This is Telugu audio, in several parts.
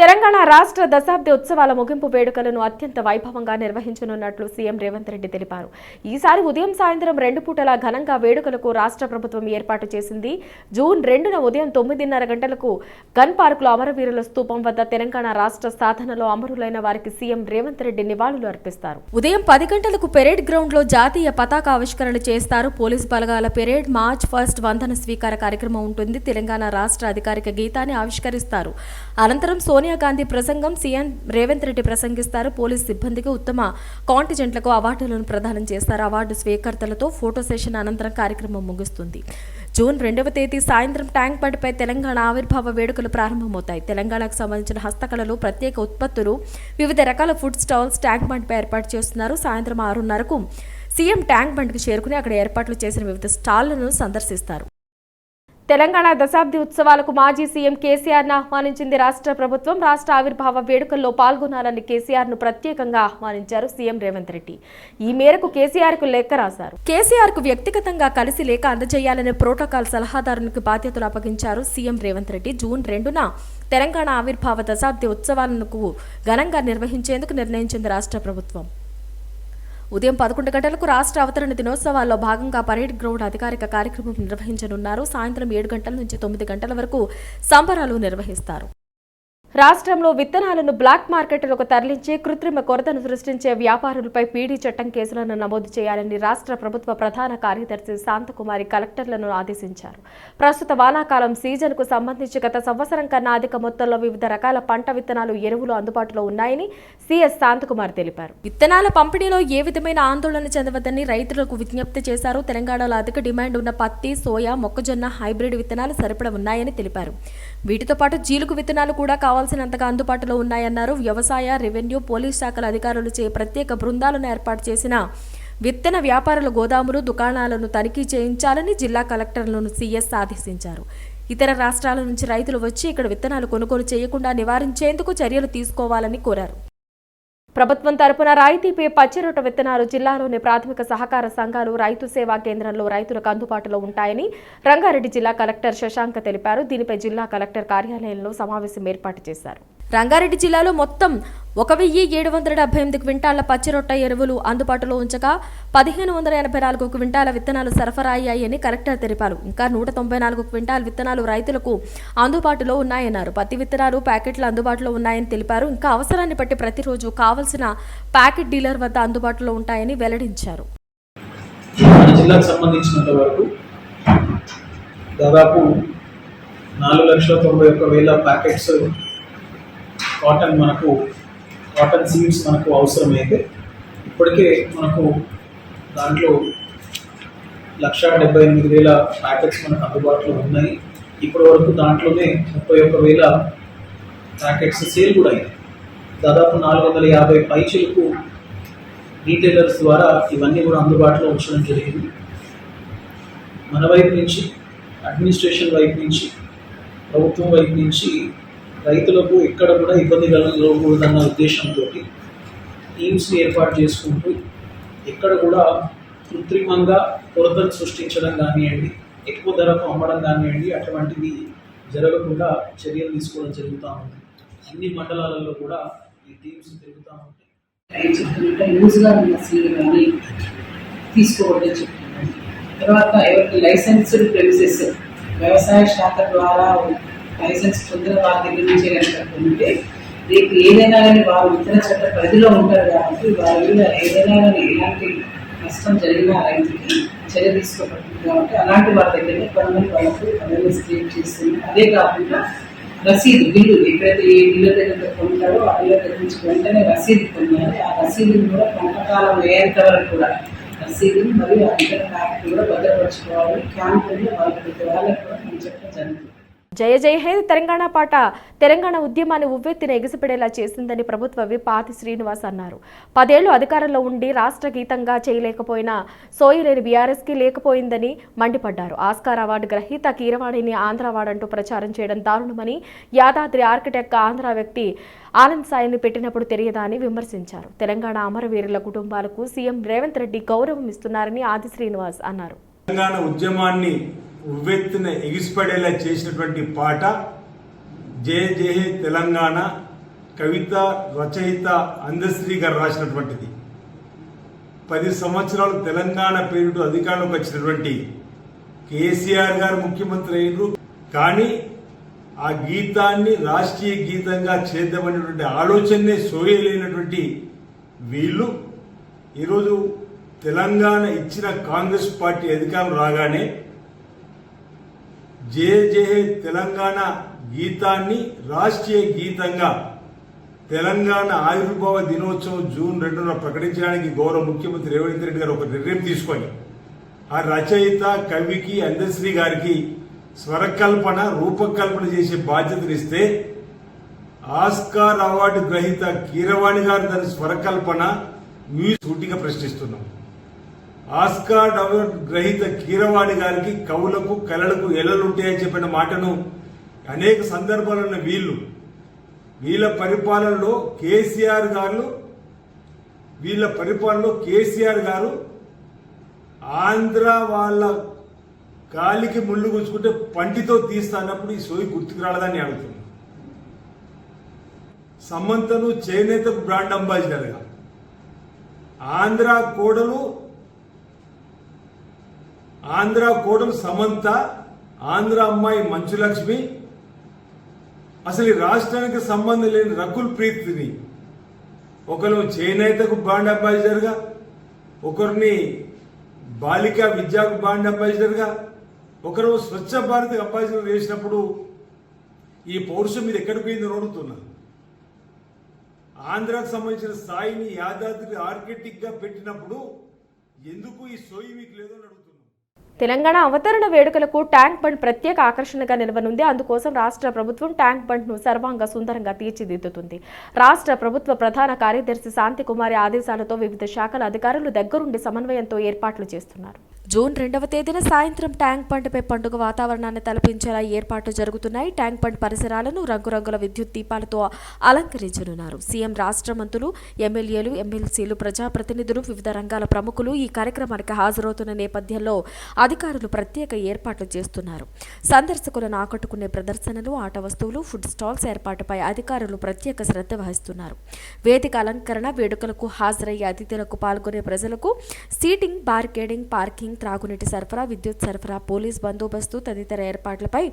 తెలంగాణ రాష్ట్ర దశాబ్ది ఉత్సవాల ముగింపు వేడుకలను అత్యంత వైభవంగా నిర్వహించనున్నట్లు సీఎం రేవంత్ రెడ్డి తెలిపారు. ఈసారి ఉదయం సాయంత్రం రెండు పూటల ఘనంగా వేడుకలకు రాష్ట్ర ప్రభుత్వం ఏర్పాటు చేసింది. జూన్ రెండున ఉదయం తొమ్మిదిన్నర గంటలకు గన్ పార్కులో అమరవీరుల స్తూపం వద్ద తెలంగాణ రాష్ట్ర సాధనలో అమరులైన వారికి సీఎం రేవంత్ రెడ్డి నివాళులు అర్పిస్తారు. ఉదయం పది గంటలకు పెరేడ్ గ్రౌండ్లో జాతీయ పతాక ఆవిష్కరణ చేస్తారు. పోలీస్ బలగాల పెరేడ్ మార్చ్ ఫస్ట్ వందన స్వీకార కార్యక్రమం ఉంటుంది. తెలంగాణ రాష్ట్ర అధికారిక గీతాన్ని ఆవిష్కరిస్తారు. అనంతరం సోనియా గాంధీ ప్రసంగం సీఎం రేవంత్ రెడ్డి ప్రసంగిస్తారు. పోలీస్ సిబ్బందికి ఉత్తమ కాంటిజెంట్లకు అవార్డులను ప్రదానం చేస్తారు. అవార్డు స్వీకర్తలతో ఫోటో సెషన్ అనంతరం కార్యక్రమం ముగుస్తుంది. జూన్ రెండవ తేదీ సాయంత్రం ట్యాంక్ బండ్పై తెలంగాణ ఆవిర్భావ వేడుకలు ప్రారంభమవుతాయి. తెలంగాణకు సంబంధించిన హస్తకళలు ప్రత్యేక ఉత్పత్తులు వివిధ రకాల ఫుడ్ స్టాల్స్ ట్యాంక్ బండ్పై ఏర్పాటు చేస్తున్నారు. సాయంత్రం ఆరున్నరకు సీఎం ట్యాంక్ బండ్కు చేరుకుని అక్కడ ఏర్పాట్లు చేసిన వివిధ స్టాళ్ళను సందర్శిస్తారు. తెలంగాణ దశాబ్ది ఉత్సవాలకు మాజీ సీఎం కేసీఆర్ను ఆహ్వానించింది రాష్ట్ర ప్రభుత్వం. రాష్ట్ర ఆవిర్భావ వేడుకల్లో పాల్గొనాలని కేసీఆర్ను ప్రత్యేకంగా ఆహ్వానించారు సీఎం రేవంత్ రెడ్డి. ఈ మేరకు కేసీఆర్కు లేఖ రాశారు. కేసీఆర్కు వ్యక్తిగతంగా కలిసి లేఖ అందజేయాలనే ప్రోటోకాల్ సలహాదారునికి బాధ్యతలు అప్పగించారు సీఎం రేవంత్ రెడ్డి. జూన్ రెండున తెలంగాణ ఆవిర్భావ దశాబ్ది ఉత్సవాలకు ఘనంగా నిర్వహించేందుకు నిర్ణయించింది రాష్ట్ర ప్రభుత్వం. ఉదయం పదకొండు గంటలకు రాష్ట్ర అవతరణ దినోత్సవాల్లో భాగంగా పరేడ్ గ్రౌండ్ అధికారిక కార్యక్రమం నిర్వహించనున్నారు. సాయంత్రం ఏడు గంటల నుంచి తొమ్మిది గంటల వరకు సంబరాలు నిర్వహిస్తారు. రాష్ట్రంలో విత్తనాలను బ్లాక్ మార్కెట్లకు తరలించి కృత్రిమ కొరతను సృష్టించే వ్యాపారులపై పీడీ చట్టం కేసులను నమోదు చేయాలని రాష్ట్ర ప్రభుత్వ ప్రధాన కార్యదర్శి శాంతకుమారి కలెక్టర్లను ఆదేశించారు. ప్రస్తుత వానాకాలం సీజన్కు సంబంధించి గత సంవత్సరం కన్నా అధిక మొత్తంలో వివిధ రకాల పంట విత్తనాలు ఎరువులు అందుబాటులో ఉన్నాయని సీఎస్ శాంతకుమార్ తెలిపారు. విత్తనాల పంపిణీలో ఏ విధమైన ఆందోళన చెందవద్దని రైతులకు విజ్ఞప్తి చేశారు. తెలంగాణలో అధిక డిమాండ్ ఉన్న పత్తి సోయా మొక్కజొన్న హైబ్రిడ్ విత్తనాలు సరిపడ ఉన్నాయని తెలిపారు. వీటితో పాటు జీలుకు విత్తనాలు కూడా కావాల్సినంతగా అందుబాటులో ఉన్నాయన్నారు. వ్యవసాయ రెవెన్యూ పోలీస్ శాఖల అధికారులచే ప్రత్యేక బృందాలను ఏర్పాటు చేసిన విత్తన వ్యాపారుల గోదాములు దుకాణాలను తనిఖీ చేయించాలని జిల్లా కలెక్టర్లను సీఎస్ ఆదేశించారు. ఇతర రాష్ట్రాల నుంచి రైతులు వచ్చి ఇక్కడ విత్తనాలు కొనుగోలు చేయకుండా నివారించేందుకు చర్యలు తీసుకోవాలని కోరారు. ప్రభుత్వం తరపున రాయితీపై పచ్చిరొట్ట విత్తనాలు జిల్లాలోని ప్రాథమిక సహకార సంఘాలు రైతు సేవా కేంద్రంలో రైతులకు అందుబాటులో ఉంటాయని రంగారెడ్డి జిల్లా కలెక్టర్ శశాంక తెలిపారు. దీనిపై జిల్లా కలెక్టర్ కార్యాలయంలో సమావేశం ఏర్పాటు చేశారు. రంగారెడ్డి జిల్లాలో మొత్తం ఒక వెయ్యి ఏడు వందల డెబ్బై ఎనిమిది క్వింటాళ్ళ పచ్చిరొట్ట ఎరువులు అందుబాటులో ఉంచగా పదిహేను వందల ఎనభై నాలుగు క్వింటాల విత్తనాలు సరఫరా అయ్యాయని కలెక్టర్ తెలిపారు. ఇంకా నూట తొంభై నాలుగు క్వింటాల్ విత్తనాలు రైతులకు అందుబాటులో ఉన్నాయన్నారు. పత్తి విత్తనాలు ప్యాకెట్లు అందుబాటులో ఉన్నాయని తెలిపారు. ఇంకా అవసరాన్ని బట్టి ప్రతిరోజు కావలసిన ప్యాకెట్ డీలర్ వద్ద అందుబాటులో ఉంటాయని వెల్లడించారు. జిల్లాకు సంబంధించినంత వరకు దాదాపు నాలుగు లక్షల తొంభై ఒక్క వేల ప్యాకెట్స్ కాటన్ మనకు కాటన్ సీడ్స్ మనకు అవసరమైతే ఇప్పటికే మనకు దాంట్లో లక్ష డెబ్బై ఎనిమిది వేల ప్యాకెట్స్ మనకు అందుబాటులో ఉన్నాయి. ఇప్పటి వరకు దాంట్లోనే ముప్పై ఒక్క వేల ప్యాకెట్స్ సేల్ కూడా అయ్యాయి. దాదాపు నాలుగు వందల యాభై పైచులకు రీటైలర్స్ ద్వారా ఇవన్నీ కూడా అందుబాటులో ఉంచడం జరిగింది. మన వైపు నుంచి అడ్మినిస్ట్రేషన్ వైపు నుంచి ప్రభుత్వం వైపు నుంచి రైతులకు ఎక్కడ కూడా ఇబ్బంది కలగకూడదన్న ఉద్దేశంతో టీమ్స్ని ఏర్పాటు చేసుకుంటూ ఎక్కడ కూడా కృత్రిమంగా కొరతను సృష్టించడం కానివ్వండి ఎక్కువ ధరకు అమ్మడం కానివ్వండి అటువంటివి జరగకుండా చర్యలు తీసుకోవడం జరుగుతూ ఉంది. అన్ని మండలాలలో కూడా ఈ టీమ్స్ తిరుగుతూ ఉంటాయి. చెప్తున్నట్టు యూజ్గా ఉన్న సీలు కానీ తీసుకోవద్దని చెప్తున్నాను తర్వాత ఎవరికి లైసెన్స్డ్ ప్రెమిసెస్ వ్యవసాయ శాఖ ద్వారా లైసెన్స్ పొందిన వారి దగ్గర నుంచి కనుక రేపు ఏదైనా కానీ వారు విత్తన చట్ట పరిధిలో ఉంటారు కాబట్టి వారి మీద ఏదైనా కానీ ఎలాంటి నష్టం జరిగిన రైతుకి చర్య తీసుకోబడుతుంది కాబట్టి అలాంటి వారి దగ్గర కొంతమంది వాళ్ళకు అవేర్నెస్ క్రియేట్ చేస్తుంది అదే కాకుండా రసీదు బిల్లు ఎక్కడైతే ఏ బిల్లు దగ్గర కొంటారో ఆ బిల్లు దగ్గర నుంచి వెంటనే రసీదు పొందాలి. ఆ రసీదుని కూడా పంటకాలం అయ్యేంత వరకు కూడా రసీదుని మరియు ఆ ఇతర కూడా భద్రపరచుకోవాలి. క్యాంపుల్లో వాళ్ళకి ప్రతి వాళ్ళకి కూడా మనం చెప్పడం జరుగుతుంది. జయ జయ హే తెలంగాణ పాట. తెలంగాణ ఉద్యమాన్ని ఉవ్వెత్తిన ఎగిసిపడేలా చేసిందని ప్రభుత్వ విప్ ఆది శ్రీనివాస్ అన్నారు. పదేళ్ళు అధికారంలో ఉండి రాష్ట్ర గీతంగా చేయలేకపోయినా సోయిలేని బీఆర్ఎస్కి లేకపోయిందని మండిపడ్డారు. ఆస్కార్ అవార్డు గ్రహీత కీరవాణిని ఆంధ్ర అవార్డంటూ ప్రచారం చేయడం దారుణమని యాదాద్రి ఆర్కిటెక్ట్ ఆంధ్ర వ్యక్తి ఆనంద్ సాయిని పెట్టినప్పుడు తెలియదా అని విమర్శించారు. తెలంగాణ అమరవీరుల కుటుంబాలకు సీఎం రేవంత్ రెడ్డి గౌరవం ఇస్తున్నారని ఆది శ్రీనివాస్ అన్నారు. తెలంగాణ ఉద్యమాన్ని ఉవ్వెత్తున ఎగిసిపడేలా చేసినటువంటి పాట జయ జయ హే తెలంగాణ కవిత రచయిత అందశ్రీ గారు రాసినటువంటిది. పది సంవత్సరాలు తెలంగాణ పేరుతో అధికారంలోకి వచ్చినటువంటి కేసీఆర్ గారు ముఖ్యమంత్రి అయినరు. కానీ ఆ గీతాన్ని రాష్ట్రీయ గీతంగా చేద్దామనేటువంటి ఆలోచనే సోయలేనటువంటి వీళ్ళు. ఈరోజు తెలంగాణ ఇచ్చిన కాంగ్రెస్ పార్టీ అధికారం రాగానే జే జే తెలంగాణ గీతాన్ని రాష్ట్రీయ గీతంగా. తెలంగాణ ఆవిర్భావ దినోత్సవం జూన్ రెండున ప్రకటించడానికి గౌరవ ముఖ్యమంత్రి రేవంత్ రెడ్డి గారు ఒక నిర్ణయం తీసుకొని ఆ రచయిత కవికి అందశ్రీ గారికి స్వరకల్పన రూపకల్పన చేసే బాధ్యతనిస్తే ఆస్కార్ అవార్డు గ్రహీత కీరవాణి గారు దాని స్వరకల్పన మ్యూజిక్ సూటిగా ప్రశ్నిస్తున్నాం. ఆస్కార్ అవార్డ్ గ్రహీత కీరవాణి గారికి కవులకు కళలకు ఎలలుంటాయని చెప్పిన మాటను అనేక సందర్భాలున్న వీళ్ళు వీళ్ళ పరిపాలనలో కేసీఆర్ గారు వీళ్ళ పరిపాలనలో కేసీఆర్ గారు ఆంధ్ర వాళ్ళ కాలికి ముళ్ళు గుచ్చుకుంటే పంటితో తీస్తానప్పుడు ఈ సోయి గుర్తుకు రాలేదని అడుగుతుంది సమంతను చేనేతకు బ్రాండ్ అంబాసిడర్గా ఆంధ్ర కోడలు ఆంధ్ర కోడలు సమంత ఆంధ్ర అమ్మాయి మంచులక్ష్మి. అసలు ఈ రాష్ట్రానికి సంబంధం లేని రకుల్ ప్రీతిని ఒకరు చేనేతకు బాండ్ అంబాసిడర్గా ఒకరిని బాలికా విద్యకు బాండ్ అంబాసిడర్గా ఒకరు స్వచ్ఛ భారత్ అంబాసిడర్ చేసినప్పుడు ఈ పౌరుషం మీద ఎక్కడికి పోయిందో అడుగుతున్నా ఆంధ్రాకు సంబంధించిన స్థాయిని యాదాద్రి ఆర్కిటిక్గా పెట్టినప్పుడు ఎందుకు ఈ సోయి మీకు లేదో తెలంగాణ అవతరణ వేడుకలకు ట్యాంక్ బండ్ ప్రత్యేక ఆకర్షణగా నిలవనుంది. అందుకోసం రాష్ట్ర ప్రభుత్వం ట్యాంక్ బండ్ను సర్వాంగ సుందరంగా తీర్చిదిద్దుతుంది. రాష్ట్ర ప్రభుత్వ ప్రధాన కార్యదర్శి శాంతికుమారి ఆదేశాలతో వివిధ శాఖల అధికారులు దగ్గరుండి సమన్వయంతో ఏర్పాట్లు చేస్తున్నారు. జూన్ రెండవ తేదీన సాయంత్రం ట్యాంక్ పండ్పై పండుగ వాతావరణాన్ని తలపించేలా ఏర్పాట్లు జరుగుతున్నాయి. ట్యాంక్ పండ్ పరిసరాలను రంగురంగుల విద్యుత్ దీపాలతో అలంకరించనున్నారు. సీఎం రాష్ట్ర మంత్రులు ఎమ్మెల్యేలు ఎమ్మెల్సీలు ప్రజాప్రతినిధులు వివిధ రంగాల ప్రముఖులు ఈ కార్యక్రమానికి హాజరవుతున్న నేపథ్యంలో అధికారులు ప్రత్యేక ఏర్పాట్లు చేస్తున్నారు. సందర్శకులను ఆకట్టుకునే ప్రదర్శనలు ఆట వస్తువులు ఫుడ్ స్టాల్స్ ఏర్పాటుపై అధికారులు ప్రత్యేక శ్రద్ధ వహిస్తున్నారు. వేదిక అలంకరణ వేడుకలకు హాజరయ్యే అతిథులకు పాల్గొనే ప్రజలకు సీటింగ్ బార్గేడింగ్ పార్కింగ్ త్రాగునీటి సరఫరా విద్యుత్ సరఫరా పోలీస్ బందోబస్తు తదితర ఏర్పాట్లపై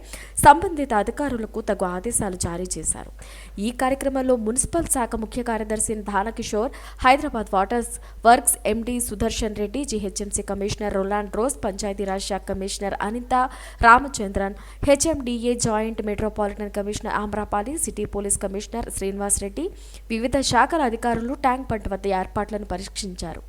సంబంధిత అధికారులకు తగు ఆదేశాలు జారీ చేశారు. ఈ కార్యక్రమంలో మున్సిపల్ శాఖ ముఖ్య కార్యదర్శి Dana Kishore Hyderabad waters works MD Sudarshan Reddy GHMC commissioner Ronald Rose Panchayati Raj శాఖ commissioner Anitha Ramachandran HMDA joint metropolitan commissioner Amrapali city police commissioner Srinivas Reddy వివిధ శాఖల అధికారులు ట్యాంక్ బండ్ వద్ద ఏర్పాట్లను పరీక్షించారు.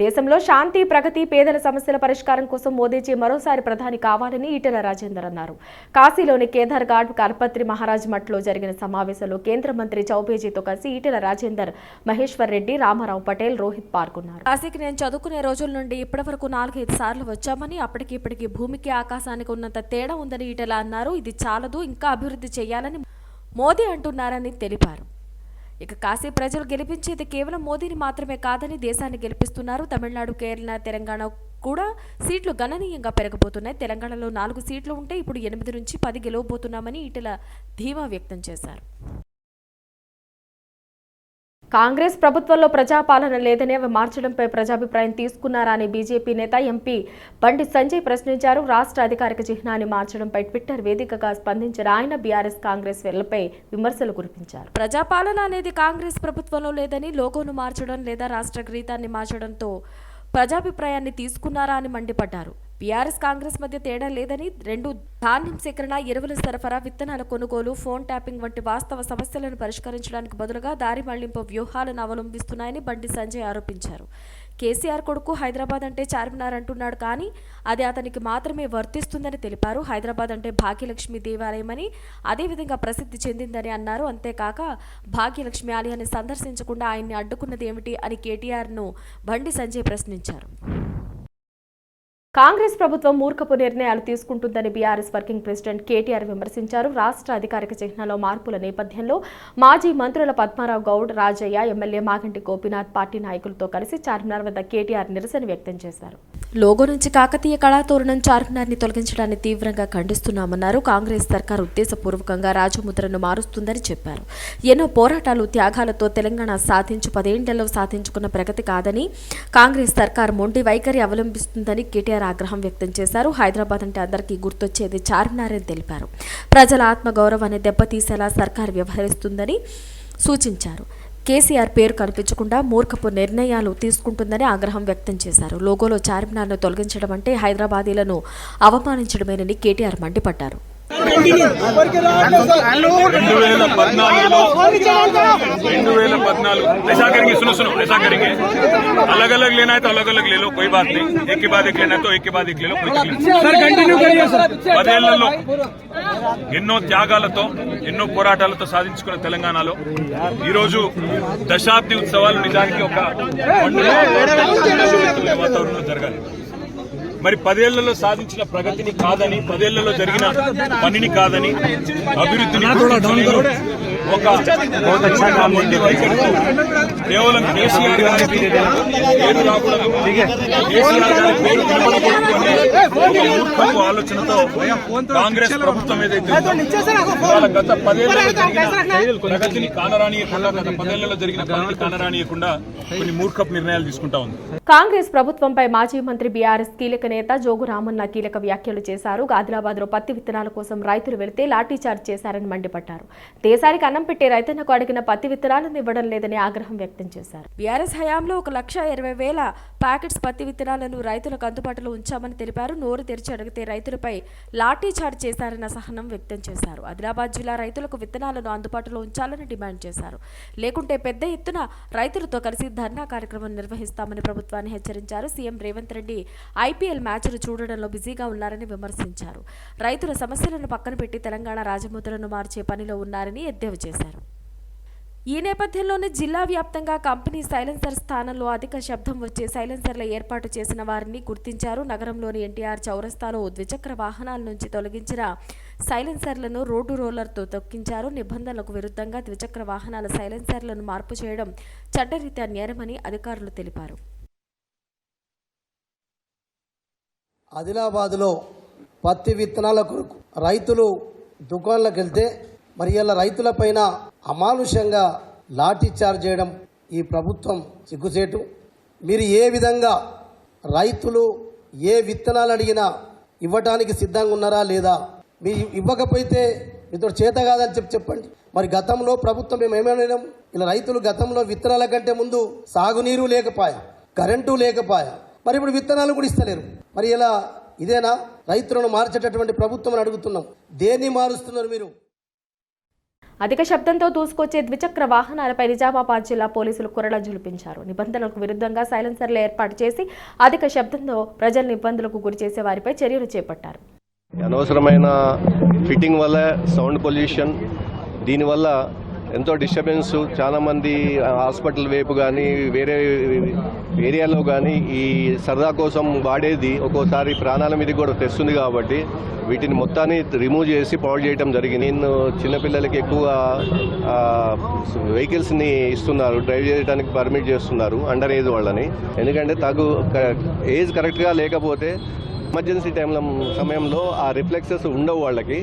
దేశంలో శాంతి ప్రగతి పేదల సమస్యల పరిష్కారం కోసం మోదీజీ మరోసారి ప్రధాని కావాలని ఈటెల రాజేందర్ అన్నారు. కాశీలోని కేదార్ ఘాట్ కల్పత్రి మహారాజ్ మఠ్లో జరిగిన సమావేశంలో కేంద్ర మంత్రి చౌబేజీతో కలిసి ఈటెల రాజేందర్ మహేశ్వర్ రెడ్డి రామారావు పటేల్ రోహిత్ పాల్గొన్నారు. కాశీకి నేను చదువుకునే రోజుల నుండి ఇప్పటి వరకు నాలుగైదు సార్లు వచ్చామని అప్పటికి ఇప్పటికి భూమికి ఆకాశానికి ఉన్నంత తేడా ఉందని ఈటెల అన్నారు. ఇది చాలదు ఇంకా అభివృద్ధి చేయాలని మోదీ అంటున్నారని తెలిపారు. ఇక కాశీ ప్రజలు గెలిపించేది కేవలం మోదీని మాత్రమే కాదని దేశాన్ని గెలిపిస్తున్నారు. తమిళనాడు కేరళ తెలంగాణ కూడా సీట్లు గణనీయంగా పెరగబోతున్నాయి. తెలంగాణలో నాలుగు సీట్లు ఉంటే ఇప్పుడు ఎనిమిది నుంచి పది గెలవబోతున్నామని ఇటల ధీమా వ్యక్తం చేశారు. కాంగ్రెస్ ప్రభుత్వంలో ప్రజాపాలన లేదని అవి మార్చడంపై ప్రజాభిప్రాయం తీసుకున్నారా అని బీజేపీ నేత ఎంపీ బండి సంజయ్ ప్రశ్నించారు. రాష్ట్ర అధికారిక చిహ్నాన్ని మార్చడంపై ట్విట్టర్ వేదికగా స్పందించిన ఆయన బీఆర్ఎస్ కాంగ్రెస్ వెళ్ళపై విమర్శలు కురిపించారు. ప్రజాపాలన అనేది కాంగ్రెస్ ప్రభుత్వంలో లేదని లోగోను మార్చడం లేదా రాష్ట్ర గీతాన్ని మార్చడంతో ప్రజాభిప్రాయాన్ని తీసుకున్నారా అని మండిపడ్డారు. బీఆర్ఎస్ కాంగ్రెస్ మధ్య తేడా లేదని రెండు ధాన్యం సేకరణ ఎరువుల సరఫరా విత్తనాల కొనుగోలు ఫోన్ ట్యాపింగ్ వంటి వాస్తవ సమస్యలను పరిష్కరించడానికి బదులుగా దారి మళ్ళింపు వ్యూహాలను అవలంబిస్తున్నాయని బండి సంజయ్ ఆరోపించారు. కేసీఆర్ కొడుకు హైదరాబాద్ అంటే చార్మినార్ అంటున్నాడు కానీ అది అతనికి మాత్రమే వర్తిస్తుందని తెలిపారు. హైదరాబాద్ అంటే భాగ్యలక్ష్మి దేవాలయమని అదేవిధంగా ప్రసిద్ధి చెందిందని అన్నారు. అంతేకాక భాగ్యలక్ష్మి ఆలయాన్ని సందర్శించకుండా ఆయన్ని అడ్డుకున్నది ఏమిటి అని కేటీఆర్ను బండి సంజయ్ ప్రశ్నించారు. కాంగ్రెస్ ప్రభుత్వం మూర్ఖపు నిర్ణయాలు తీసుకుంటుందని బీఆర్ఎస్ వర్కింగ్ ప్రెసిడెంట్ కేటీఆర్ విమర్శించారు. రాష్ట్ర అధికారిక చిహ్నంలో మార్పుల నేపథ్యంలో మాజీ మంత్రుల పద్మారావు గౌడ్ రాజయ్య ఎమ్మెల్యే మాగంటి గోపీనాథ్ పార్టీ నాయకులతో కలిసి చార్మినార్ వద్ద కేటీఆర్ నిరసన వ్యక్తం చేశారు. లోగో నుంచి కాకతీయ కళాతోరణం చార్మినార్ని తొలగించడాన్ని తీవ్రంగా ఖండిస్తున్నామన్నారు. కాంగ్రెస్ సర్కార్ ఉద్దేశపూర్వకంగా రాజముద్రను మారుస్తుందని చెప్పారు. ఎన్నో పోరాటాలు త్యాగాలతో తెలంగాణ సాధించు పదేండ్లలో సాధించుకున్న ప్రగతి కాదని కాంగ్రెస్ సర్కార్ మొండి వైఖరి అవలంబిస్తుందని కేటీఆర్ ఆగ్రహం వ్యక్తం చేశారు. హైదరాబాద్ అంటే అందరికీ గుర్తొచ్చేది చార్మినార్ అని తెలిపారు. ప్రజల ఆత్మగౌరవాన్ని దెబ్బతీసేలా సర్కార్ వ్యవహరిస్తుందని సూచించారు. కేసీఆర్ పేరు కనిపించకుండా మూర్ఖపు నిర్ణయాలు తీసుకుంటుందని ఆగ్రహం వ్యక్తం చేశారు. లోగోలో చార్మినార్ను తొలగించడం అంటే హైదరాబాదీలను అవమానించడమేనని కేటీఆర్ మండిపడ్డారు. రెండు వేల పద్నాలుగులో రెండు వేల పద్నాలుగు ऐसा करेंगे सुनो सुनो ऐसा करेंगे अलग अलग लेना है तो अलग अलग ले लो कोई बात नहीं एक के बाद एक लेना है तो एक के बाद एक ले लो कोई तकलीफ नहीं. పదేళ్లలో ఎన్నో త్యాగాలతో ఎన్నో పోరాటాలతో సాధించుకున్న తెలంగాణలో ఈ రోజు దశాబ్ది ఉత్సవాలు నిజానికి ఒక పండుగ వాతావరణంలో జరగాలి మరి పదేళ్ళలో సాధించిన ప్రగతిని కాదని పదేళ్ళలో జరిగిన పనిని కాదని అభివృద్ధిని ఒక కేవలం కేసీఆర్ గారి పేరు రాకూడదు? కేసీఆర్ గారి పేరు ఆలోచనతో కాంగ్రెస్ ప్రభుత్వం ఏదైతే గత ప్రగతిని కానరానియకుండా గత పదేళ్ళలో జరిగిన కానరానియకుండా కొన్ని మూర్ఖపు నిర్ణయాలు తీసుకుంటా ఉంది. కాంగ్రెస్ ప్రభుత్వంపై మాజీ మంత్రి బీఆర్ఎస్ కీలక నేత జోగు రామన్న కీలక వ్యాఖ్యలు చేశారు. ఆదిలాబాద్లో పత్తి విత్తనాల కోసం రైతులు వెళితే లాఠీచార్జ్ చేశారని మండిపడ్డారు. దేశానికి అన్నం పెట్టే రైతన్నకు అడిగిన పత్తి విత్తనాలను ఇవ్వడం లేదని ఆగ్రహం వ్యక్తం చేశారు. బీఆర్ఎస్ హయాంలో ఒక లక్ష ఇరవై వేల ప్యాకెట్స్ పత్తి విత్తనాలను రైతులకు అందుబాటులో ఉంచామని తెలిపారు. నోరు తెరిచి అడిగితే రైతులపై లాఠీచార్జ్ చేశారన్న సహనం వ్యక్తం చేశారు. ఆదిలాబాద్ జిల్లా రైతులకు విత్తనాలను అందుబాటులో ఉంచాలని డిమాండ్ చేశారు. లేకుంటే పెద్ద ఎత్తున రైతులతో కలిసి ధర్నా కార్యక్రమం నిర్వహిస్తామని ప్రభుత్వాన్ని హెచ్చరించారు. సీఎం రేవంత్ రెడ్డి ఐపీఎల్ మ్యాచ్లు చూడడంలో బిజీగా ఉన్నారని విమర్శించారు. రైతుల సమస్యలను పక్కన పెట్టి తెలంగాణ రాజముద్రను మార్చే పనిలో ఉన్నారని ఎద్దేవా చేశారు ఈ నేపథ్యంలోనే జిల్లా వ్యాప్తంగా కంపెనీ సైలెన్సర్ స్థానంలో అధిక శబ్దం వచ్చే సైలెన్సర్ల ఏర్పాటు చేసిన వారిని గుర్తించారు. నగరంలోని ఎన్టీఆర్ చౌరస్తాలో ద్విచక్ర వాహనాల నుంచి తొలగించిన సైలెన్సర్లను రోడ్డు రోలర్తో తొక్కించారు. నిబంధనలకు విరుద్ధంగా ద్విచక్ర వాహనాల సైలెన్సర్లను మార్పు చేయడం చట్టరీత్యా నేరమని అధికారులు తెలిపారు. ఆదిలాబాద్లో పత్తి విత్తనాల కొరకు రైతులు దుకాణాలకు వెళ్తే మరి ఇలా రైతులపైన అమానుషంగా లాఠీ చార్జ్ చేయడం ఈ ప్రభుత్వం సిగ్గుసేటు మీరు ఏ విధంగా రైతులు ఏ విత్తనాలు అడిగినా ఇవ్వడానికి సిద్ధంగా ఉన్నారా లేదా? మీ ఇవ్వకపోతే మీతో చేత కాదని చెప్పి చెప్పండి. మరి గతంలో ప్రభుత్వం మేము ఏమైనా ఇలా రైతులు గతంలో విత్తనాల కంటే ముందు సాగునీరు లేకపోయా? కరెంటు లేకపోయా? మరి ఇప్పుడు విత్తనాలు కూడా ఇస్తలేరు. మరి ఇలా ఇదేనా? రైతులను మార్చేటటువంటి ప్రభుత్వం అని అడుగుతున్నాం. దేన్ని మారుస్తున్నారు మీరు? అధిక శబ్దంతో దూసుకొచ్చే ద్విచక్ర వాహనాలపై నిజామాబాద్ జిల్లా పోలీసులు కురళ జులిపించారు నిబంధనలకు విరుద్ధంగా సైలెన్సర్లు ఏర్పాటు చేసి అధిక శబ్దంతో ప్రజలను ఇబ్బందులకు గురిచేసే వారిపై చర్యలు చేపట్టారు. అనవసరమైన ఫిట్టింగ్ వల్ల సౌండ్ పొల్యూషన్ దీనివల్ల ఎంతో డిస్టర్బెన్స్. చాలామంది హాస్పిటల్ వైపు కానీ వేరే ఏరియాలో కానీ ఈ సరదా కోసం వాడేది ఒక్కోసారి ప్రాణాల మీద కూడా తెస్తుంది కాబట్టి వీటిని మొత్తాన్ని రిమూవ్ చేసి పాడు చేయడం జరిగింది. నేను చిన్నపిల్లలకి ఎక్కువ వెహికల్స్ని ఇస్తున్నారు. డ్రైవ్ చేయడానికి పర్మిట్ చేస్తున్నారు అండర్ ఏజ్ వాళ్ళని. ఎందుకంటే తగు ఏజ్ కరెక్ట్గా లేకపోతే ఎమర్జెన్సీ టైంలో సమయంలో ఆ రిఫ్లెక్సెస్ ఉండవు వాళ్ళకి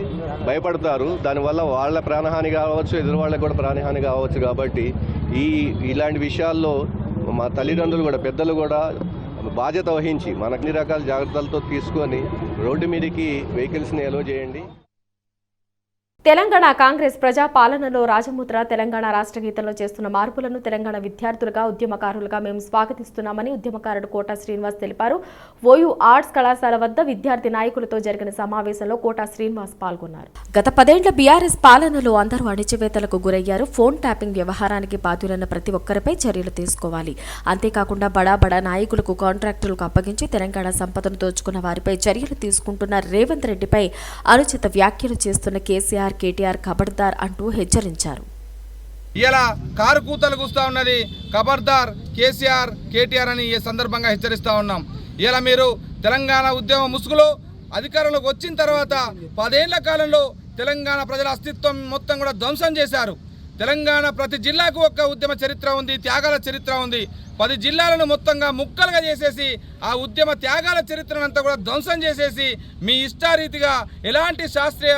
భయపడతారు. దానివల్ల వాళ్ళ ప్రాణహాని కావచ్చు ఎదురు వాళ్ళకి కూడా ప్రాణహాని కావచ్చు కాబట్టి ఈ ఇలాంటి విషయాల్లో మా తల్లిదండ్రులు కూడా పెద్దలు కూడా బాధ్యత వహించి మనకు అన్ని రకాల జాగ్రత్తలతో తీసుకొని రోడ్డు మీదకి వెహికల్స్ని ఎలో చేయండి. తెలంగాణ కాంగ్రెస్ ప్రజా పాలనలో రాజముద్ర తెలంగాణ రాష్ట్ర గీతంలో చేస్తున్న మార్పులను తెలంగాణ విద్యార్థులుగా ఉద్యమకారులుగా మేము స్వాగతిస్తున్నామని ఉద్యమకారుడు కోట శ్రీనివాస్ తెలిపారు. ఓయూ ఆర్ట్స్ కళాశాల వద్ద విద్యార్థి నాయకులతో జరిగిన సమావేశంలో కోట శ్రీనివాస్ పాల్గొన్నారు. గత పదేళ్ళ బీఆర్ఎస్ పాలనలో అందరూ అణిచివేతలకు గురయ్యారు. ఫోన్ ట్యాపింగ్ వ్యవహారానికి బాధ్యులైన ప్రతి ఒక్కరిపై చర్యలు తీసుకోవాలి. అంతేకాకుండా బడా బడా నాయకులకు కాంట్రాక్టులకు అప్పగించి తెలంగాణ సంపదను దోచుకున్న వారిపై చర్యలు తీసుకుంటున్న రేవంత్ రెడ్డిపై అనుచిత వ్యాఖ్యలు చేస్తున్న కేసీఆర్ కేటీఆర్ ఖబర్దార్ అంటూ హెచ్చరించారు. ఇలా కారు కూతలు కూస్తా ఉన్నది ఖబర్దార్ కేసీఆర్ కేటీఆర్ అని ఈ సందర్భంగా హెచ్చరిస్తా ఉన్నాం. ఇలా మీరు తెలంగాణ ఉద్యమ ముసుగులో అధికారంలోకి వచ్చిన తర్వాత పదేళ్ళ కాలంలో తెలంగాణ ప్రజల అస్తిత్వం మొత్తం కూడా ధ్వంసం చేశారు. తెలంగాణ ప్రతి జిల్లాకు ఒక ఉద్యమ చరిత్ర ఉంది త్యాగాల చరిత్ర ఉంది. పది జిల్లాలను మొత్తంగా ముక్కలుగా చేసేసి ఆ ఉద్యమ త్యాగాల చరిత్రను అంతా కూడా ధ్వంసం చేసేసి మీ ఇష్టారీతిగా ఎలాంటి శాస్త్రీయ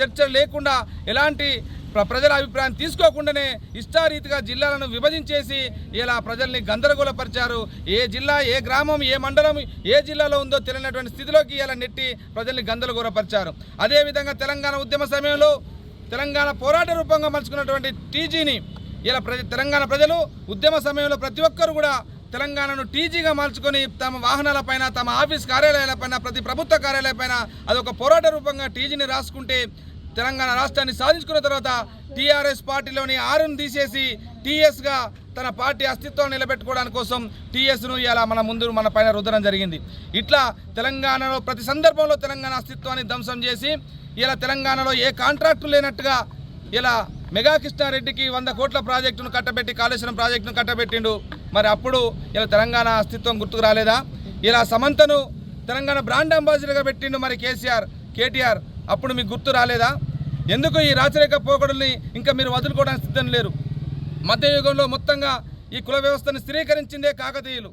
చర్చలు లేకుండా ఎలాంటి ప్ర- ప్రజల అభిప్రాయం తీసుకోకుండానే ఇష్టారీతిగా జిల్లాలను విభజించేసి ఇలా ప్రజల్ని గందరగోళపరిచారు. ఏ జిల్లా ఏ గ్రామం ఏ మండలం ఏ జిల్లాలో ఉందో తెలియనటువంటి స్థితిలోకి ఇలా నెట్టి ప్రజల్ని గందరగోళపరిచారు. అదేవిధంగా తెలంగాణ ఉద్యమ సమయంలో తెలంగాణ పోరాట రూపంగా మలుచుకున్నటువంటి టీజీని ఇలా ప్రజ తెలంగాణ ప్రజలు ఉద్యమ సమయంలో ప్రతి ఒక్కరు కూడా తెలంగాణను టీజీగా మార్చుకొని తమ వాహనాలపైన తమ ఆఫీస్ కార్యాలయాలపైన ప్రతి ప్రభుత్వ కార్యాలయపైన అదొక పోరాట రూపంగా టీజీని రాసుకుంటే తెలంగాణ రాష్ట్రాన్ని సాధించుకున్న తర్వాత టీఆర్ఎస్ పార్టీలోని ఆరును తీసేసి టీఎస్గా తన పార్టీ అస్తిత్వాన్ని నిలబెట్టుకోవడానికి కోసం టీఎస్ను ఇలా మన ముందు మన పైన రుద్దడం జరిగింది. ఇట్లా తెలంగాణలో ప్రతి సందర్భంలో తెలంగాణ అస్తిత్వాన్ని ధ్వంసం చేసి ఇలా తెలంగాణలో ఏ కాంట్రాక్టు లేనట్టుగా ఇలా మెగా కృష్ణారెడ్డికి వంద కోట్ల ప్రాజెక్టును కట్టబెట్టి కాళేశ్వరం ప్రాజెక్టును కట్టబెట్టిండు. మరి అప్పుడు ఇలా తెలంగాణ అస్తిత్వం గుర్తుకు రాలేదా? ఇలా సమంతను తెలంగాణ బ్రాండ్ అంబాసిడర్గా పెట్టిండు మరి కేసీఆర్ కేటీఆర్. అప్పుడు మీకు గుర్తు రాలేదా? ఎందుకు ఈ రాచరేఖ పోకడుల్ని ఇంకా మీరు వదులుకోవడానికి సిద్ధం లేరు? మధ్యయుగంలో మొత్తంగా ఈ కుల వ్యవస్థను స్థిరీకరించిందే కాకతీయులు.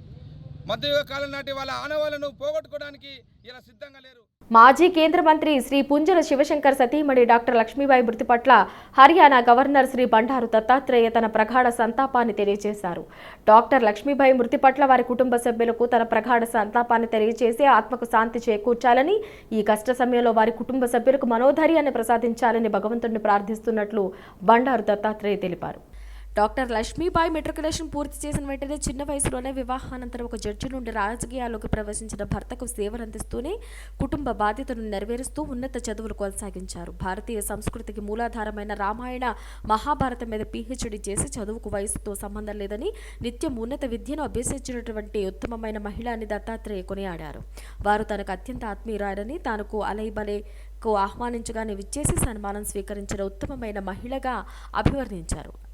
మధ్యయుగ కాలం నాటి వాళ్ళ ఆనవాళ్ళను పోగొట్టుకోవడానికి ఇలా సిద్ధంగా లేరు. మాజీ కేంద్ర మంత్రి శ్రీ పుంజల శివశంకర్ సతీమణి డాక్టర్ లక్ష్మీబాయి మృతి పట్ల హర్యానా గవర్నర్ శ్రీ బండారు దత్తాత్రేయ తన ప్రగాఢ సంతాపాన్ని తెలియజేశారు. డాక్టర్ లక్ష్మీబాయి మృతి పట్ల వారి కుటుంబ సభ్యులకు తన ప్రగాఢ సంతాపాన్ని తెలియజేసి ఆత్మకు శాంతి చేకూర్చాలని ఈ కష్ట సమయంలో వారి కుటుంబ సభ్యులకు మనోధైర్యాన్ని ప్రసాదించాలని భగవంతుడిని ప్రార్థిస్తున్నట్లు బండారు దత్తాత్రేయ తెలిపారు. డాక్టర్ లక్ష్మీబాయి మెట్రికులేషన్ పూర్తి చేసిన వెంటనే చిన్న వయసులోనే వివాహానంతరం ఒక జడ్జి నుండి రాజకీయాల్లోకి ప్రవేశించిన భర్తకు సేవలందిస్తూనే కుటుంబ బాధ్యతను నెరవేరుస్తూ ఉన్నత చదువులు కొనసాగించారు. భారతీయ సంస్కృతికి మూలాధారమైన రామాయణ మహాభారతం మీద పీహెచ్డీ చేసి చదువుకు వయసుతో సంబంధం లేదని నిత్యం ఉన్నత విద్యను అభ్యసించినటువంటి ఉత్తమమైన మహిళ అని దత్తాత్రేయ కొనియాడారు. వారు తనకు అత్యంత ఆత్మీయురాయని తనకు అలైబలేకు ఆహ్వానించగానే విచ్చేసి సన్మానం స్వీకరించిన ఉత్తమమైన మహిళగా అభివర్ణించారు.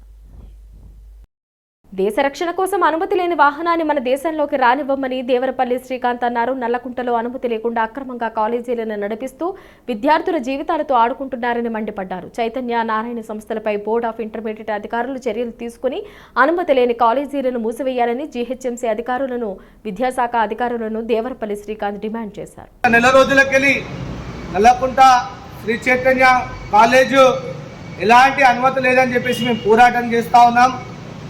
దేశ రక్షణ కోసం అనుమతి లేని వాహనాన్ని మన దేశంలోకి రానివ్వమని దేవరపల్లి శ్రీకాంత్ అన్నారు. నల్లకుంటలో అనుమతి లేకుండా అక్రమంగా కాలేజీలను నడిపిస్తూ విద్యార్థుల జీవితాలతో ఆడుకుంటున్నారని మండిపడ్డారు. చైతన్య నారాయణ సంస్థలపై బోర్డ్ ఆఫ్ ఇంటర్మీడియట్ అధికారులు చర్యలు తీసుకుని అనుమతి లేని కాలేజీలను మూసివేయాలని జీహెచ్ఎంసీ అధికారులను విద్యాశాఖ అధికారులను దేవరపల్లి శ్రీకాంత్ డిమాండ్ చేశారు. నెల రోజులకెళ్ళి నల్లకుంట శ్రీ చైతన్య కాలేజు ఎలాంటి అనుమతి లేదని చెప్పేసి మేము పోరాటం చేస్తా ఉన్నాం.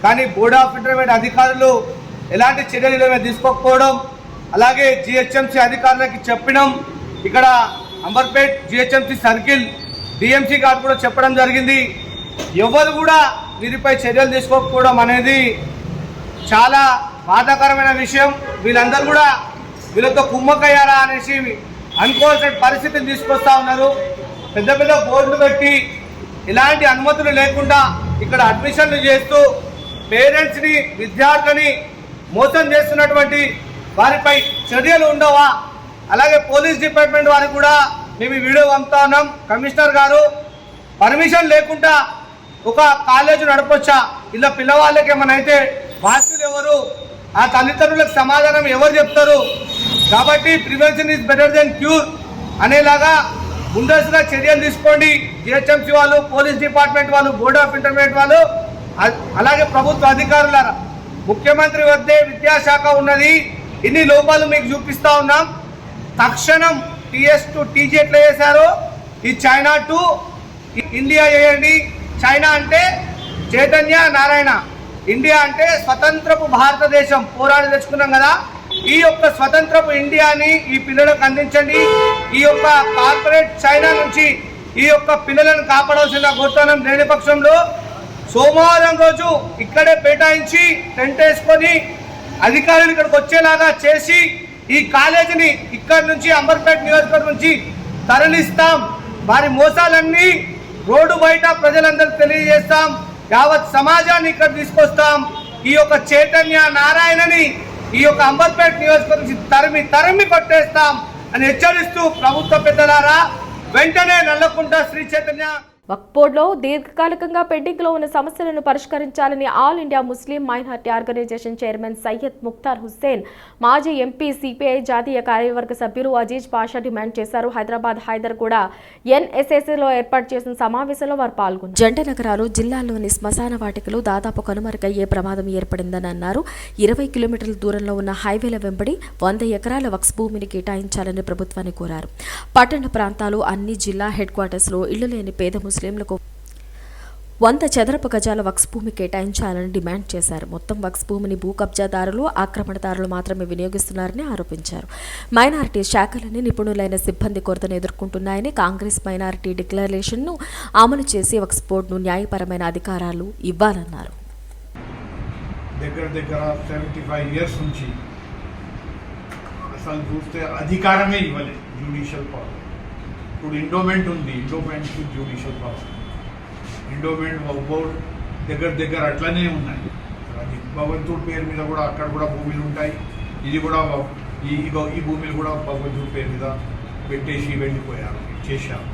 కానీ బోర్డ్ ఆఫ్ ఇంటర్మీడియట్ అధికారులు ఎలాంటి చర్యలు ఇలా తీసుకోకపోవడం అలాగే జిహెచ్ఎంసీ అధికారులకి చెప్పడం ఇక్కడ అంబర్పేట్ జిహెచ్ఎంసీ సర్కిల్ డిఎంసీ గారు కూడా చెప్పడం జరిగింది. ఎవరు కూడా వీరిపై చర్యలు తీసుకోకపోవడం అనేది చాలా బాధాకరమైన విషయం. వీళ్ళందరూ కూడా వీళ్ళతో కుమ్మకయ్యారా అనేసి అనుకోవాల్సిన పరిస్థితిని తీసుకొస్తా ఉన్నారు. పెద్ద పెద్ద బోర్డులు పెట్టి ఎలాంటి అనుమతులు లేకుండా ఇక్కడ అడ్మిషన్లు చేస్తూ పేరెంట్స్ని విద్యార్థులని మోసం చేస్తున్నటువంటి వారిపై చర్యలు ఉండవా? అలాగే పోలీస్ డిపార్ట్మెంట్ వారికి కూడా మేము వీడియో పంపుతా ఉన్నాం. కమిషనర్ గారు పర్మిషన్ లేకుండా ఒక కాలేజ్ నడపొచ్చా? ఇలా పిల్లవాళ్ళకి ఏమైనా అయితే బాధ్యులు ఎవరు? ఆ తల్లిదండ్రులకు సమాధానం ఎవరు చెప్తారు? కాబట్టి prevention is better than cure అనేలాగా ముందస్తుగా చర్యలు తీసుకోండి. జిహెచ్ఎంసీ వాళ్ళు పోలీస్ డిపార్ట్మెంట్ వాళ్ళు బోర్డ్ ఆఫ్ ఇంటర్మీడియట్ వాళ్ళు అలాగే ప్రభుత్వ అధికారులారా ముఖ్యమంత్రి వద్దే విద్యాశాఖ ఉన్నది. ఇన్ని లోపాలు మీకు చూపిస్తా ఉన్నాం. తక్షణం టీఎస్ టు టీజీ ఎట్లా చేశారో ఈ చైనా టు ఇండియా చేయండి. చైనా అంటే చైతన్య నారాయణ. ఇండియా అంటే స్వతంత్రపు భారతదేశం. పోరాడి తెచ్చుకున్నాం కదా. ఈ యొక్క స్వతంత్రపు ఇండియాని ఈ పిల్లలకు అందించండి. ఈ యొక్క కార్పొరేట్ చైనా నుంచి ఈ యొక్క పిల్లలను కాపాడాల్సిన కోరుతున్నాం. లేని పక్షంలో సోమవారం రోజు ఇక్కడే పేటాయించి టెంట్ వేసుకొని అధికారులు ఇక్కడికి వచ్చేలాగా చేసి ఈ కాలేజీని ఇక్కడి నుంచి అంబర్పేట నియోజకవర్గం నుంచి తరలిస్తాం. వారి మోసాలన్నీ రోడ్డు బయట ప్రజలందరికీ తెలియజేస్తాం. యావత్ సమాజాన్ని ఇక్కడ తీసుకొస్తాం. ఈ యొక్క చైతన్య నారాయణని ఈ యొక్క అంబర్పేట నియోజకవర్గం నుంచి తరిమి తరిమి కొట్టేస్తాం అని హెచ్చరిస్తూ ప్రభుత్వ పెద్దలారా వెంటనే నల్లకుంట శ్రీ చైతన్య వక్ఫ్ బోర్డులో దీర్ఘకాలికంగా పెండింగ్లో ఉన్న సమస్యలను పరిష్కరించాలని all India Muslim minority organisation chairman Syed Mukhtar Hussain మాజీ ఎంపీ సిపిఐ జాతీయ కార్యవర్గ సభ్యులు అజీజ్ పాషా డిమాండ్ చేశారు. హైదరాబాద్ హైదర్ కూడా ఎన్ఎస్ఎస్ఏలో ఏర్పాటు చేసిన సమావేశంలో వారు పాల్గొన్నారు. జంట నగరాలు జిల్లాలోని శ్మశాన వాటికలు దాదాపు కనుమరుగయ్యే ప్రమాదం ఏర్పడిందని అన్నారు ఇరవై కిలోమీటర్ల దూరంలో ఉన్న హైవేల వెంబడి వంద ఎకరాల వక్స్ భూమిని కేటాయించాలని ప్రభుత్వాన్ని కోరారు. పట్టణ ప్రాంతాలు అన్ని జిల్లా హెడ్ క్వార్టర్స్లో ఇళ్ళు లేని పేద ముస్లింలకు వంద చదరపు గజాల వక్స్ భూమి కేటాయించాలని డిమాండ్ చేశారు. మొత్తం వక్స్ భూమిని భూ కబ్జాదారులు ఆక్రమణదారులు మాత్రమే వినియోగిస్తున్నారని ఆరోపించారు. మైనారిటీ శాఖలని నిపుణులైన సిబ్బంది కొరతను ఎదుర్కొంటున్నాయని కాంగ్రెస్ మైనారిటీ డిక్లరేషన్ను అమలు చేసి వక్స్ బోర్డును న్యాయపరమైన అధికారాలు ఇవ్వాలన్నారు. దగ్గర దగ్గర సెవెంటీ ఫైవ్ ఇయర్స్ నుంచి అసలు చూస్తే అధికారమే ఇవ్వలేదు జ్యుడిషియల్ పవర్ ఇప్పుడు ఇండోమెంట్ ఉంది. ఇండోమెంట్కి జ్యుడిషియల్ పవర్ ఇండోమెంట్ బోర్డ్ దగ్గర దగ్గర అట్లనే ఉన్నాయి. అది భగవంతుడి పేరు మీద కూడా అక్కడ కూడా భూములు ఉంటాయి. ఇది కూడా ఈ ఈ భూమిని కూడా భగవంతుడి పేరు మీద పెట్టేసి వెళ్ళిపోయారు చేశారు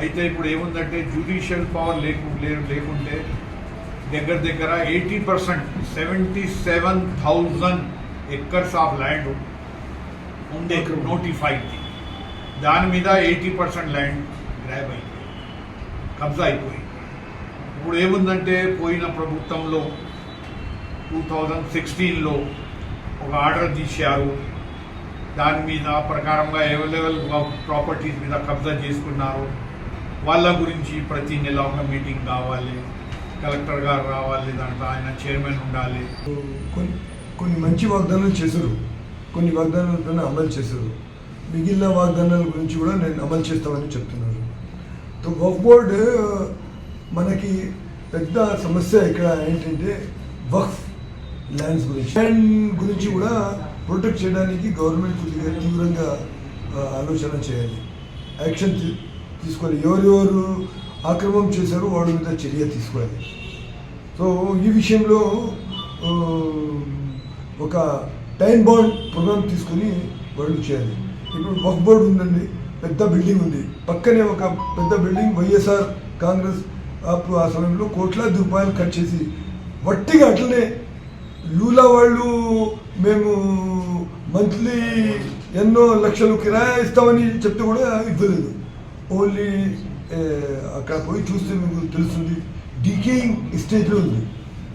అయితే ఇప్పుడు ఏముందంటే జ్యుడిషియల్ పవర్ లేకు లేకుంటే దగ్గర దగ్గర eighty percent seventy seven thousand acres of land ఉండే నోటిఫైడ్ దాని మీద ఎయిటీ పర్సెంట్ ల్యాండ్ గ్రాబ్ అయిపోయింది కబ్జా అయిపోయింది. ఇప్పుడు ఏముందంటే పోయిన ప్రభుత్వంలో టూ థౌజండ్ సిక్స్టీన్లో ఒక ఆర్డర్ తీశారు. దాని మీద ప్రకారంగా అవైలబుల్ ప్రాపర్టీస్ మీద కబ్జా చేసుకున్నారు. వాళ్ళ గురించి ప్రతి నెల ఒక మీటింగ్ కావాలి. కలెక్టర్ గారు రావాలి దాంట్లో ఆయన చైర్మన్ ఉండాలి. కొన్ని కొన్ని మంచి వాగ్దానాలు చేశారు. కొన్ని వాగ్దానాలు అమలు చేశారు. మిగిలిన వాగ్దానాల గురించి కూడా నేను అమలు చేస్తామని చెప్తున్నాను సో వక్ఫ్ బోర్డ్ మనకి పెద్ద సమస్య ఇక్కడ ఏంటంటే వక్ఫ్ ల్యాండ్స్ గురించి. ల్యాండ్ గురించి కూడా ప్రొటెక్ట్ చేయడానికి గవర్నమెంట్ కొద్దిగా తీవ్రంగా ఆలోచన చేయాలి. యాక్షన్ తీసుకోవాలి. ఎవరెవరు ఆక్రమం చేశారో వాళ్ళ మీద చర్య తీసుకోవాలి. సో ఈ విషయంలో ఒక టైం బాండ్ ప్రోగ్రామ్ తీసుకొని వాళ్ళు చేయాలి. ఇప్పుడు వక్ బోర్డు ఉందండి పెద్ద బిల్డింగ్ ఉంది. పక్కనే ఒక పెద్ద బిల్డింగ్ వైఎస్ఆర్ కాంగ్రెస్ అప్పుడు ఆ సమయంలో కోట్లాది రూపాయలు ఖర్చు చేసి వట్టిగా అట్లనే లూలా వాళ్ళు మేము మంత్లీ ఎన్నో లక్షలు కిరాయి ఇస్తామని చెప్తే కూడా ఇవ్వలేదు. ఓన్లీ అక్కడ పోయి చూస్తే మీకు తెలుస్తుంది డీకేయింగ్ స్టేజ్లో ఉంది.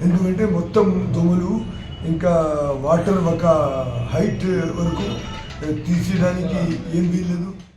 ఎందుకంటే మొత్తం దోమలు ఇంకా వాటర్ ఒక హైట్ వరకు తీసేయడానికి ఏం వీల్లేదు.